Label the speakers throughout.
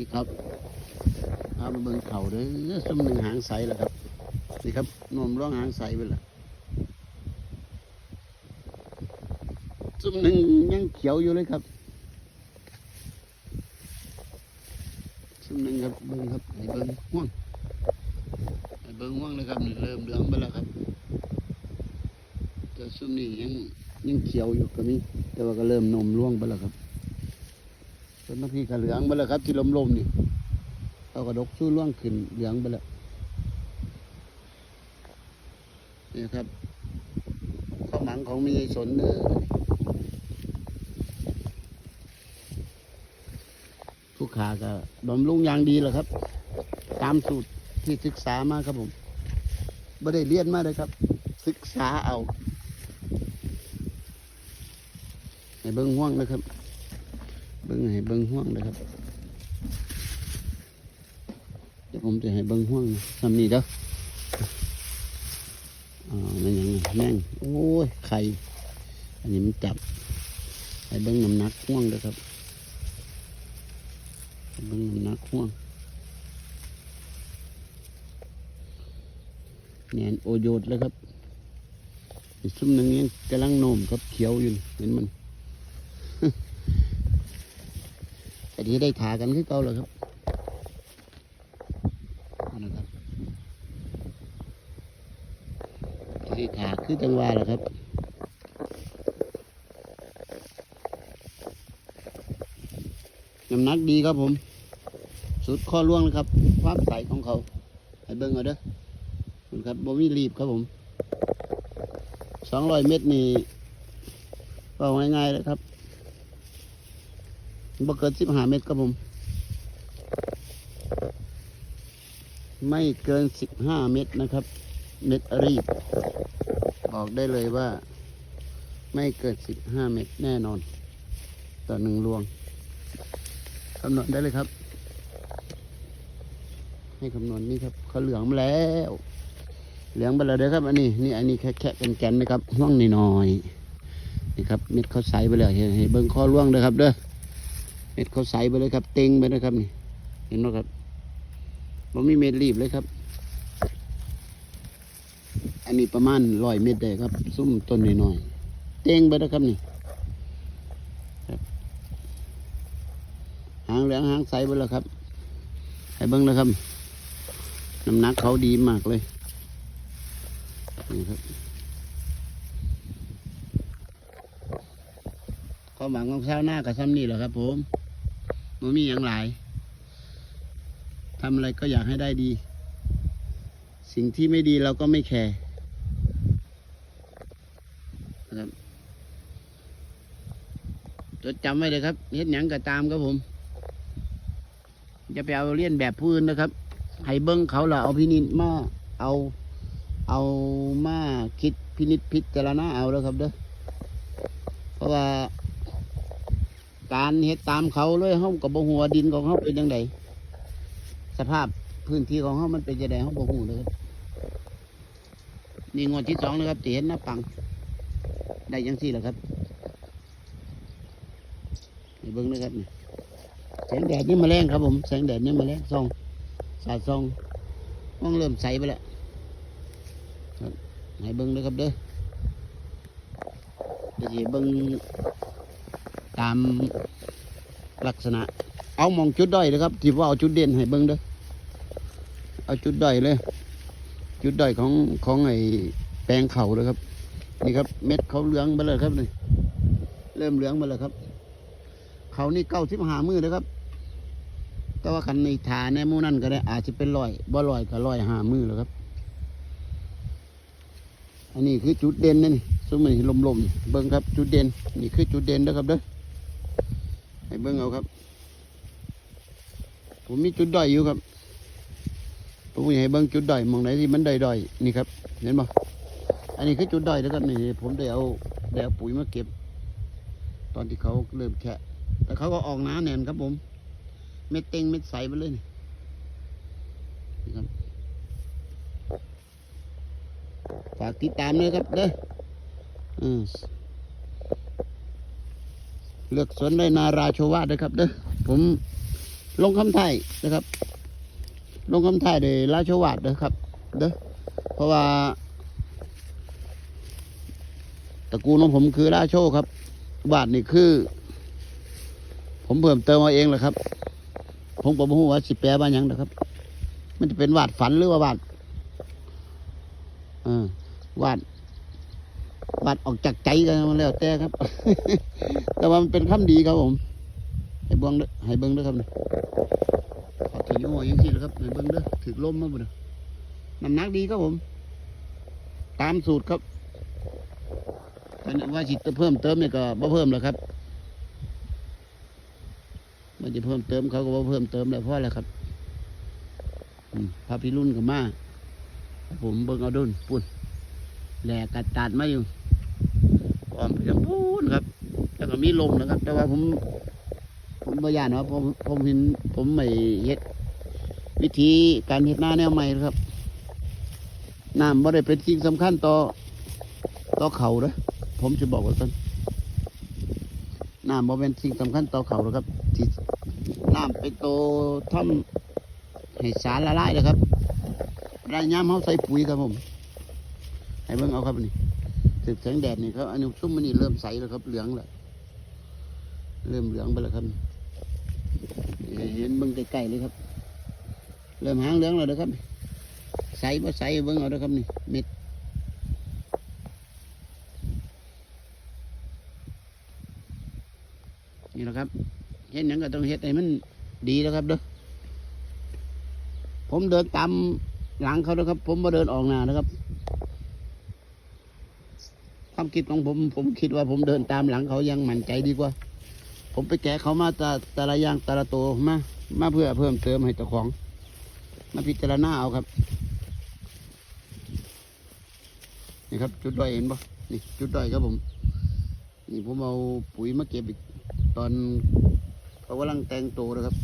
Speaker 1: นี่ครับพามาเบิ่งเขาเด้อซุ่มหนึ่งหางใสแล้วครับนี่ครับนมร่องหางใสไปละซุ่มหนึ่งยังเขียวอยู่เลยครับซุ่มหนึ่งครับเบิ่งครับให้เบิ่งห่วงให้เบิ่งห่วงเลยครับนี่เริ่มเหลืองไปแล้วครับแต่ซุ่มนี้ยังยังเขียวอยู่ก็มีแต่ว่าก็เริ่มนมร่วงไปแล้วครับ ต้นมะพร้าวก็เหลืองไปแล้วครับ ที่ลมๆนี่เอากระดกสู้ร่วงขึ้นเหลืองไปแล้วนี่ครับข้าวหมังของมีสนเด้อผู้ขาก็บำรุงอย่างดีแหละครับ ตามสูตรที่ศึกษามาครับผมไม่ได้เรียนมาเลยครับ ศึกษาเอาให้เบิ้งห่วงนะครับ บิ้งให้เบิ้งห่วงนะครับ เดี๋ยวผมจะให้เบิ้งห่วงทำนี่เด้ออ่ามันยังแม่งโอ้ยไข่อันนี้มันจับให้เบิ้งน้ำหนักห่วงเลยครับให้เบิ้งน้ำหนักห่วงแนนโอโยดเลยครับอีกซุ่มหนึ่งยังกำลังโนมครับเขียวอยู่เห็นมัน แต่ที่ได้ถากันคือเก่าเลยครับนะครับที่ขาคือจังหวะแหละครับน้ำหนักดีครับผม สุดข้อล่วงนะครับ ความใสของเขาให้เบิ้งเอาเด้อคุณครับบ่มีรีบครับผมสองร้อยเมตรนี่ก็ง่ายๆเลยครับ บ่เกินสิบห้าเมตรครับผม ไม่เกินสิบห้าเมตรนะครับ เม็ดรีบ บอกได้เลยว่า ไม่เกินสิบห้าเม็ดแน่นอน ต่อหนึ่งรวงคำนวณได้เลยครับ ให้คำนวณนี่ครับเขาเหลืองมาแล้ว เหลืองไปแล้วเด้อครับ อันนี้นี่อันนี้แค่แค่เป็นแกนๆนะครับห่วงนิดหน่อยๆนี่ครับเม็ดเขาใสไปเลยเห็นเห็นเบิ้งข้อร่วงเด้อครับเด้อ เม็ดเขาใสไปเลยครับ เต็งไปนะครับนี่ เห็นไหมครับมันมีเม็ดรีบเลยครับ อันนี้ประมาณร้อยเมตรได้ครับ ซุ้มต้นน้อยๆเต้งไปแล้วครับนี่ครับหางเหลืองหางใสไปแล้วครับให้เบิ้งแล้วครับน้ำหนักเขาดีมากเลยนี่ครับความหวังของชาวหน้ากับซ้ำนี่แหละครับผม มันมีอย่างหลายทำอะไรก็อยากให้ได้ดี สิ่งที่ไม่ดีเราก็ไม่แคร์นะครับจดจำไว้เลยครับเฮ็ดหยังก็ตามครับผมจะไปเอาเลียนแบบผู้อื่นนะครับให้เบิ้งเขาละเอาพินิจมาเอาเอามาคิดพินิจพิจารณาเอาแล้วครับเด้อเพราะว่า การเฮ็ดตามเขาเลยห้องกับหัวดินของเขาเป็นยังไงสภาพพื้นที่ของเขามันเป็นยังไงเขาบ่หูเลยนี่งวดที่สองนะครับที่เห็นหน้าปัง ได้ยังสี่แหละครับนี่เบิ้งนะครับนี่แสงแดดนี่มาแรงครับผมแสงแดดนี่มาแรงซองสาดซองมองเริ่มใสไปแล้วให้เบิ้งนะครับเด้อเดี๋ยวเบิ้ง ตามลักษณะ เอามองจุดด้อยนะครับที่ว่าเอาจุดเด่นให้เบิ้งเด้อเอาจุดด้อยเลย จุดด้อยของของไอ้แปลงเขาเลยครับ นี่ครับ เม็ดเขาเหลืองมาเลยครับนี่เริ่มเหลืองมาแล้วครับ เขานี่เก้าสิบหามือเลยครับ แต่ว่าคันในฐานในมูนั่นก็ได้อาจจะเป็นรอยบ่รอยก็ร้อยหามือแล้วครับ อันนี้คือจุดเด่นนะนี่สมัยลมๆเบิ้งครับ จุดเด่นนี่คือจุดเด่นนะครับเด้อ ให้เบิ้งเอาครับ ผมมีจุดด้อยอยู่ครับ ผมอยากให้เบิ่งจุดด้อยมองไหนที่มันด้อยๆนี่ครับ เห็นบ่อันนี้คือจุดด้อยนะครับนี่ผมได้เอาได้เอาปุ๋ยมาเก็บ ตอนที่เขาเริ่มแค่แต่เขาก็ออกน้าแน่นครับผม เม็ดเต็งเม็ดใสไปเลยนี่นี่ครับฝากติดตามเลยครับเด้ออืม เลือกสวนได้นาราโชวาด้วยครับเด้อผมลงคำไทายนะครับ ลงคำไทายโดยราชวาดนะครับเด้อเพราะว่าตระกูลของผมคือราโชครับวาดนี่คือ ผมเพิ่มเติมเอาเองแหละครับ ผมก็บ่ฮู้ว่าสิแปลว่าหยังนะครับ มันจะเป็นวาดฝันหรือว่าวาดเออวาด วาดออกจากใจกันแล้วแต่ครับ แต่ว่ามันเป็นคำดีครับผม ให้เบิ้งด้อให้เบิ้งด้อครับนี่ขอถึงโอ้ยยังสิเลยครับให้เบิ้งด้อถึกลมมาบ่เด้อน้ำหนักดีครับผม ตามสูตรครับแต่ว่าสิจะเพิ่มเติมเนี่ยก็บ่เพิ่มแล้วครับ มันจะเพิ่มเติมเขาก็บ่เพิ่มเติมแล้วเพราะอะไรครับพระพิรุณกับมาผมเบิ่งเอาดุนปุ่นแหลกกัดตัดมาอยู่ พร้อมจะพูนครับ แล้วก็มีลมนะครับ แต่ว่าผม ผมบ่ยานว่าผมผมเห็นผมไม่เฮ็ด วิธีการเฮ็ดหน้าแนวใหม่ครับน้ำบ่ได้เป็นสิ่งสำคัญต่อ ต่อเขาเด้อผมจะบอกว่าต้นน้ำบ่เป็นสิ่งสำคัญต่อเขาหรอกครับ ที่น้ำเป็นตัวทำให้สารละลายนะครับรายยามเขาใส่ปุ๋ยครับผม ให้เบิ่งเอาครับนี่ ถึกแสงแดดนี่ครับอันนี้ซุ้มมันนี่เริ่มใสแล้วครับ เหลืองแล้วเริ่มเหลืองไปแล้วครับเห็นเบิ่งใกล้ๆเลยครับ เริ่มหางเหลืองแล้วนะครับ ใสบ่ใสเบิ่งเอาเด้อครับนี่เม็ดนี่แหละครับเห็นหยังก็ต้องเฮ็ดให้มันดีแล้วครับเด้อผมเดินตามหลังเขานะครับ ผมมาเดินออกหน้านะครับ ความคิดของผม ผมคิดว่าผมเดินตามหลังเขายังมั่นใจดีกว่า ผมไปแกะเขามาแต่แต่ละอย่างแต่ละตัวมามาเพื่อเพิ่มเติมให้เจ้าของ มาพิจารณาเอาครับ นี่ครับ จุดด้อยเห็นปะนี่จุดด้อยครับผม นี่ผมเอาปุ๋ยมาเก็บอีกตอนเขากำลังแต่งตัวนะครับ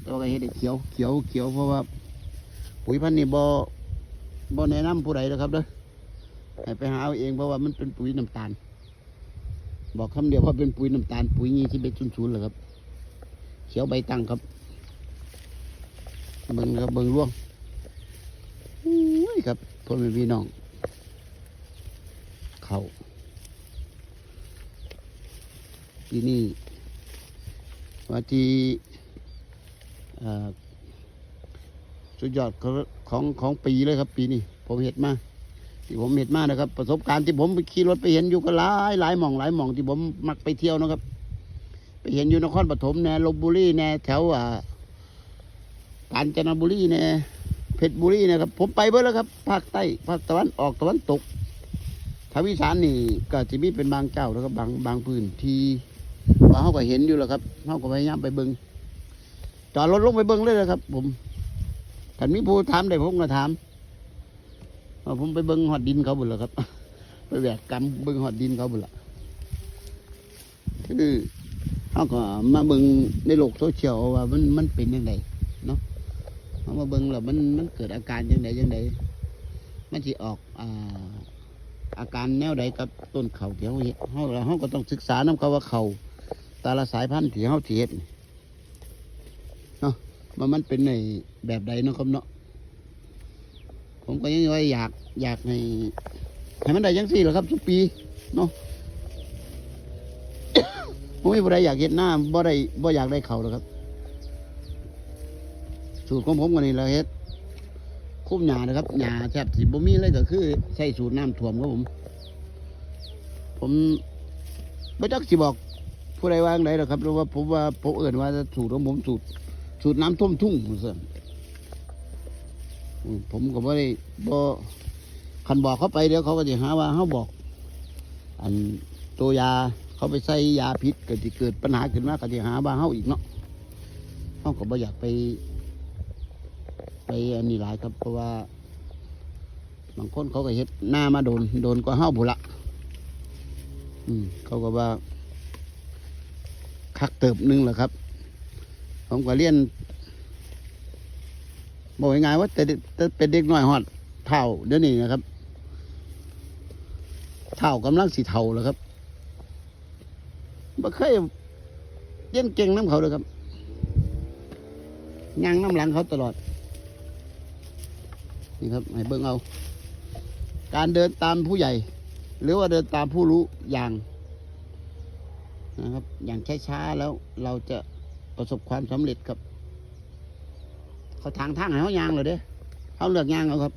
Speaker 1: แต่ว่าก็เห็นเขียวเขียวเขียวเพราะว่า ปุ๋ยพันธุ์นี่บ่บ่แนะนำผู้ใดนะครับเด้อ ให้ไปหาเอาเองเพราะว่ามันเป็นปุ๋ยน้ำตาล บอกคำเดียวว่าเป็นปุ๋ยน้ำตาล ปุ๋ยงี้ที่เป็นชุนๆเลยครับ เขียวใบตั้งครับเบิ่งครับเบิ่งร่วงอุ้ยครับพ่อแม่พี่น้อง เขาปีนี้ว่าที่สุดยอดของของปีเลยครับ ปีนี้ผมเห็ดมา ที่ผมเห็นมากนะครับ ประสบการณ์ที่ผมไปขี่รถไปเห็นอยู่ก็หลายหลายหม่องหลายหม่องที่ผมมักไปเที่ยวนะครับ ไปเห็นอยู่นครปฐมแน่ลบบุรีแน่แถวอ่ากาญจนบุรีแน่เพชรบุรีนะครับ ผมไปเบิดแล้วครับภาคใต้ภาคตะวันออกตะวันตกทวิสานนี่ก็จะมีเป็นบางเจ้าแล้วก็บางบางพื้นที่ว่าเขาก็เห็นอยู่แล้วครับเขาก็พยายามไปเบิงจอดรถลงไปเบิงเลยนะครับ ผมถ้ามีผู้ถามได้ผมก็ถาม ผมไปเบิ้งหอดดินเขาบุญแล้วครับ ไปแหวกกำเบิ้งหอดดินเขาบุญละคือเขาก็มาเบิ้งในโลกโซเชียลว่ามันมันเป็นยังไงเนาะเขามาเบิ้งแล้วมันมันเกิดอาการยังไงยังไงมันจะออกอ่าอาการแนวใดกับต้นเขาที่เขาเห็ดเขาเราเขาก็ต้องศึกษาน้ำเขาว่าเขาแต่ละสายพันธุ์ที่เขาที่เห็ดเนาะว่ามันเป็นในแบบใดเนาะครับเนาะ ผมก็ยังว่าอยากอยากให้ให้มันได้ยังสี่หละครับทุกปีเนาะผมไม่บ่ได้อยากเห็นหน้าบ่ได้บ่อยากได้เขาหรอกครับ สูตรของผมกันนี่แหละเฮ็ดคุ้มหญ้านะครับหญ้าแทบสิบ่มีเลยก็คือใช้สูตรน้ำท่วมครับผม ผมไม่จักสิบอกผู้ใดว่างใดหรอกครับเพราะว่าผมว่าผมเอื่นว่าสูตรของผมสูตรสูตรน้ำท่วมทุ่งเส่นอืม ผมก็บ่ได้บ่คันบอกเขาไปเดี๋ยวเขาก็จะหาว่าเขาบอก อันตัวยาเขาไปใส่ยาพิษก็จะเกิดปัญหาขึ้นมาก็จะหาว่าเขาอีกเนาะเขาก็บ่อยากไป ไปอันนี้หลายครับเพราะว่าบางคนเขาก็เฮ็ดหน้ามาโดนโดนกว่าเฮาบุละอืมเขาก็ว่า คักเติบหนึงแหละครับ ผมก็เรียน บอกง่ายๆว่าแต่เป็นเด็กน้อยหอดเท่าเดี๋ยวนี้นะครับ เท่ากำลังสีเท่าแล้วครับบ่เคยเรียนเก่งน้ำเขาเลยครับย่างน้ำหลังเขาตลอด นี่ครับให้เบิ่งเอา การเดินตามผู้ใหญ่ หรือว่าเดินตามผู้รู้อย่างนะครับ อย่างช้าๆแล้วเราจะประสบความสำเร็จครับ เขาทางทางให้เขายางเลยเด้เขาเลือกยางเอาครับ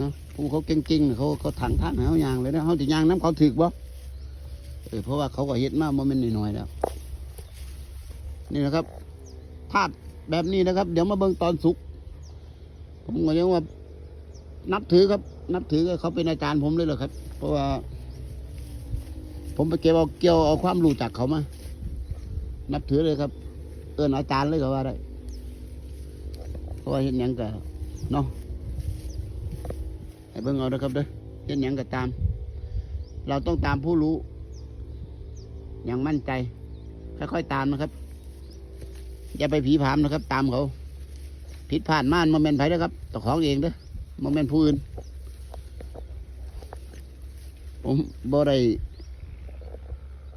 Speaker 1: นะผู้เขาเก่งๆน่ะเขาเขาทางทางให้เขายางเลยเนะเขาจะยางน้ำเขาถึกบ่เออเพราะว่าเขาก็เฮ็ดมาโมเมนต์น้อยๆแล้วนี่นะครับภาพแบบนี้นะครับ เดี๋ยวมาเบิ่งตอนสุกผมก็ยังว่า นับถือครับ นับถือเขาเป็นอาจารย์ผมเลยเหรอครับ เพราะว่า ผมไปเก็บเอาเกี่ยวเอาความรู้จากเขามา นับถือเลยครับ เอินอาจารย์เลยก็ว่าได้ ว่าเห็นยังก็เนาะให้เบิ่งเอานะครับเด้อเห็นยังก็ตาม เราต้องตามผู้รู้ อย่างมั่นใจ ค่อยๆตามนะครับ อย่าไปผีผามนะครับ ตามเขา ผิดพลาดม่านมเมนไผ่นะครับต่อของเองเด้อมเมนผู้อื่น ผมบ่ได้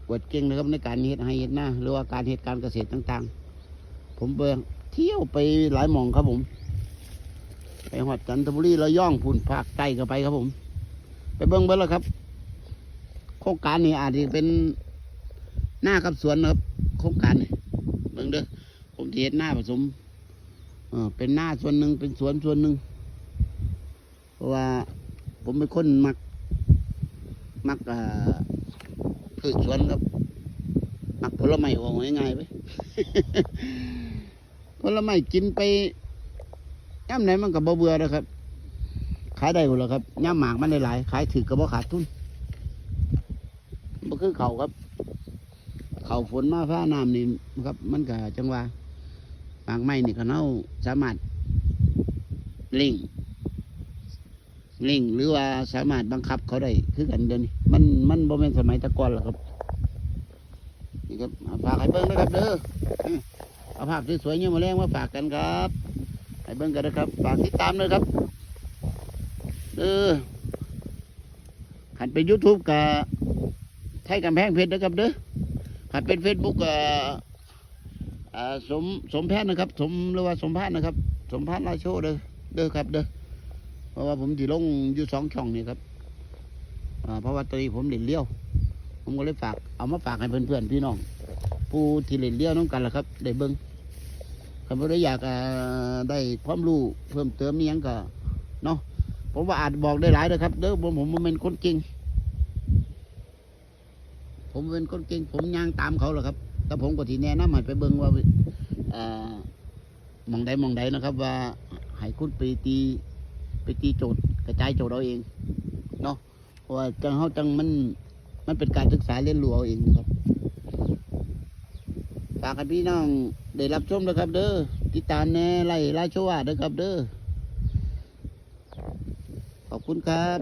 Speaker 1: กวดเก่งนะครับในการเฮ็ดให้เฮ็ดหน้าหรือว่าการเฮ็ดการเกษตรต่างๆ ผมไป เที่ยวไปหลายหม่องครับผม ไปหอดจันทบุรีระย่องพุ่นภาคใต้ก็ไปครับผม ไปเบิ่งเบิ่งแล้วครับ โครงการนี้อาจจะเป็นหน้ากับสวนครับ โครงการนี้เบิ่งเด้อผมจะเฮ็ดหน้าผสมเออเป็นหน้าส่วนหนึ่งเป็นสวนส่วนหนึ่งเพราะว่าผมเป็นคนมัก มักอ่าพืชสวนครับมักผลไม้ออกง่ายๆไป ผลไม้กินไปย่ำไหนมันก็บบ่เบื่อนะครับ ขายได้หมดแล้วครับย่ำหมากมันหลายขายถือก็บบ่ขาดทุนบ่คือเขาครับ เขาฝนมาฟ้าน้ำนี่ครับ มันก็จังว่าปางไม้นี่ก็เนาสามารถล่งล่งหรือว่าสามารถบังคับเขาได้คือกันเดินนี้มันมันโมเมนสมัยตะก่อนหรอกครับนี่ครับฝากให้เบิ้งนะครับเด้อ เอาภาพสวยๆเนี่ยมาแรงมาฝากกันครับให้เบิ้งกันนะครับฝากติดตามเลยครับเออหันไปยูทูบกับไทยกำแพงเพชรนะครับเด้อหันเป็นเฟซบุ๊กกับอ่าสมสมแพทย์นะครับ สมหรือว่าสมพานนะครับ สมพานราโชเด้อเด้อครับเด้อเพราะว่าผมที่ลงอยู่สองช่องนี่ครับอ่าเพราะว่าตอนนี้ผมเล่นเลี้ยว ผมก็เลยฝากเอามาฝากให้เพื่อนๆพี่น้องผู้ที่เล่นเลี้ยวน้องกันล่ะครับได้เบิ้ง ใครบ่ได้อยากได้ความรู้เพิ่มเติมนี่ยังก็เนาะผมว่าอาจบอกได้หลายนะครับเด้อผมผมเป็นคนเก่งผมเป็นคนเก่งผมย่างตามเขาแหละครับ แต่ผมก็ทีแนะนำให้ไปเบิ่งว่าอมองใดมองใดนะครับ ว่าให้คุณไปตีไปตีโจทย์กระจายโจทย์เอาเองเนาะว่าจังเฮาจังมันมันเป็นการศึกษาเรียนรู้เอาเองครับ ฝากให้พี่น้องได้รับชมนะครับ เด้อติดตามแน่ไล่ไล่ชั่วนะครับเด้อขอบคุณครับ